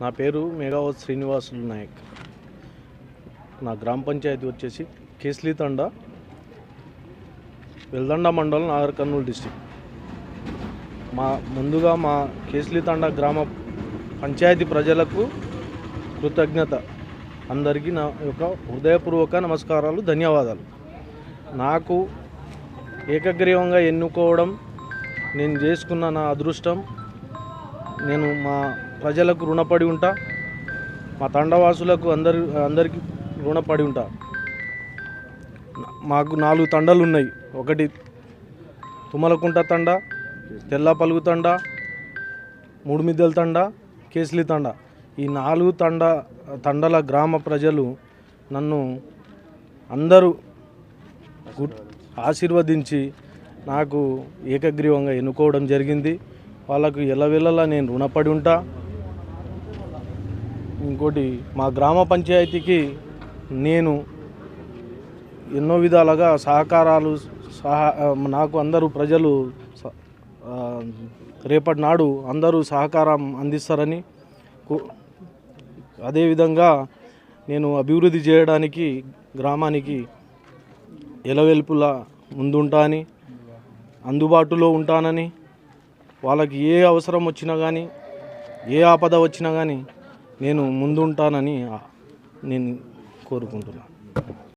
నా పేరు మేఘావత్ శ్రీనివాసులు నాయక్. నా గ్రామ పంచాయతీ వచ్చేసి కేస్లీతండ వెల్దండ మండలం నాగర్ కర్నూలు డిస్టిక్. మా ముందుగా మా కేస్లీతండ గ్రామ పంచాయతీ ప్రజలకు కృతజ్ఞత. అందరికీ నా యొక్క హృదయపూర్వక నమస్కారాలు ధన్యవాదాలు. నాకు ఏకగ్రీవంగా ఎన్నుకోవడం నేను చేసుకున్న నా అదృష్టం నేను మా ప్రజలకు రుణపడి ఉంటా. మా తండవాసులకు అందరి అందరికీ రుణపడి ఉంటా. మాకు నాలుగు తండలు ఉన్నాయి. ఒకటి తుమ్మలకుంట తండ తెల్ల పలుగు తండ మూడుమిద్దెల తండ కేసలి తండ. ఈ నాలుగు తండ తండల గ్రామ ప్రజలు నన్ను అందరూ ఆశీర్వదించి నాకు ఏకగ్రీవంగా ఎన్నుకోవడం జరిగింది. వాళ్ళకు ఎల్లవెల్లలా నేను రుణపడి ఉంటా. ఇంకోటి మా గ్రామ పంచాయతీకి నేను ఎన్నో విధాలుగా సహకారాలు సహా నాకు అందరూ ప్రజలు స- రేపటి నాడు అందరూ సహకారం అందిస్తారని అదేవిధంగా నేను అభివృద్ధి చేయడానికి గ్రామానికి ఎలవెల్పులా ముందుంటాని అందుబాటులో ఉంటానని వాళ్ళకి ఏ అవసరం వచ్చినా కానీ ఏ ఆపద వచ్చినా కానీ నేను ముందుంటానని నేను కోరుకుంటున్నాను